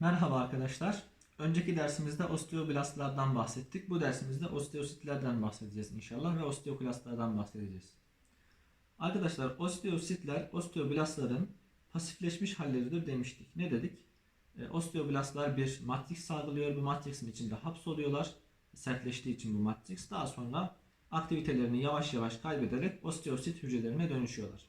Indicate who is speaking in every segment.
Speaker 1: Merhaba arkadaşlar. Önceki dersimizde osteoblastlardan bahsettik. Bu dersimizde osteositlerden bahsedeceğiz inşallah ve osteoklastlardan bahsedeceğiz. Arkadaşlar osteositler osteoblastların pasifleşmiş halleridir demiştik. Ne dedik? E, osteoblastlar bir matris salgılıyor. Bu matriksin içinde hapsoluyorlar. Sertleştiği için bu matris. Daha sonra aktivitelerini yavaş yavaş kaybederek osteosit hücrelerine dönüşüyorlar.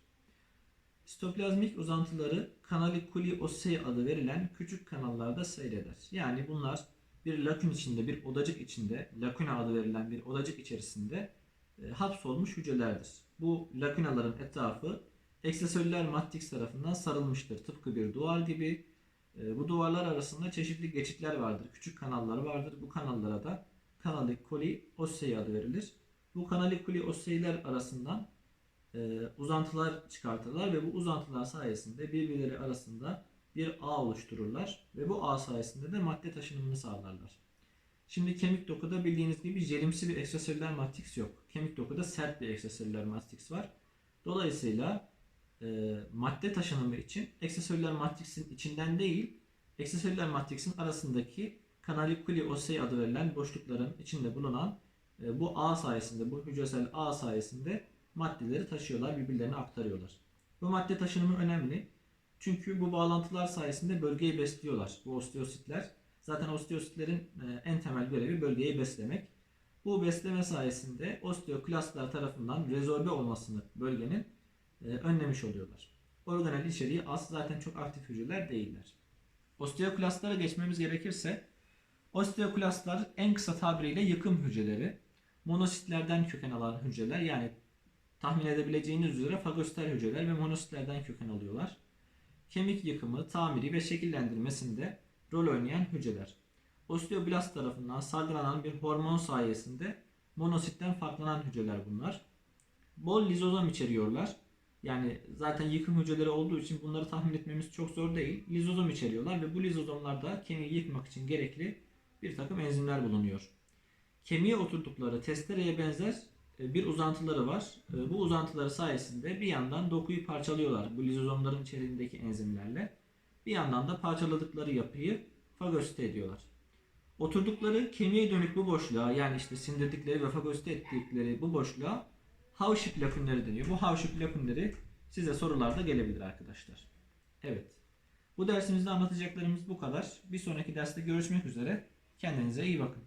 Speaker 1: Sitoplazmik uzantıları kanalikuli ossei adı verilen küçük kanallarda seyreder. Yani bunlar bir lakün içinde, bir odacık içinde, lakuna adı verilen bir odacık içerisinde e, hapsolmuş hücrelerdir. Bu lakunaların etrafı ekstraselüler matrix tarafından sarılmıştır. Tıpkı bir duvar gibi. E, bu duvarlar arasında çeşitli geçitler vardır. Küçük kanallar vardır. Bu kanallara da kanalikuli ossei adı verilir. Bu kanalikuli osseiler arasından e, uzantılar çıkartırlar ve bu uzantılar sayesinde birbirleri arasında bir ağ oluştururlar ve bu ağ sayesinde de madde taşınımını sağlarlar. Şimdi kemik dokuda bildiğiniz gibi jelimsi bir ekstraselüler matrix yok. Kemik dokuda sert bir ekstraselüler matrix var. Dolayısıyla e, madde taşınımı için ekstraselüler matrixin içinden değil, ekstraselüler matrixin arasındaki kanalikuli ossei adı verilen boşlukların içinde bulunan e, bu ağ sayesinde, bu hücresel ağ sayesinde maddeleri taşıyorlar, birbirlerine aktarıyorlar. Bu madde taşınımı önemli. Çünkü bu bağlantılar sayesinde bölgeyi besliyorlar. Bu osteositler. Zaten osteositlerin e, en temel görevi bölgeyi beslemek. Bu besleme sayesinde osteoklastlar tarafından rezorbe olmasını bölgenin e, önlemiş oluyorlar. Organel içeriği az zaten çok aktif hücreler değiller. Osteoklastlara geçmemiz gerekirse osteoklastlar en kısa tabiriyle yıkım hücreleri. Monositlerden köken alan hücreler yani tahmin edebileceğiniz üzere fagositer hücreler ve monositlerden köken alıyorlar. Kemik yıkımı, tamiri ve şekillendirmesinde rol oynayan hücreler. Osteoblast tarafından salgılanan bir hormon sayesinde monositten farklanan hücreler bunlar. Bol lizozom içeriyorlar. Yani zaten yıkım hücreleri olduğu için bunları tahmin etmemiz çok zor değil. Lizozom içeriyorlar ve bu lizozomlarda kemiği yıkmak için gerekli bir takım enzimler bulunuyor. Kemiğe oturdukları testereye benzer bir uzantıları var. E, Bu uzantıları sayesinde bir yandan dokuyu parçalıyorlar bu lizozomların içeriğindeki enzimlerle. Bir yandan da parçaladıkları yapıyı fagosite ediyorlar. Oturdukları kemiğe dönük bu boşluğa yani işte sindirdikleri ve fagosite ettikleri bu boşluğa Havşip lakünleri deniyor. Bu Havşip lakünleri size sorularda gelebilir arkadaşlar. Evet. Bu dersimizde anlatacaklarımız bu kadar. Bir sonraki derste görüşmek üzere. Kendinize iyi bakın.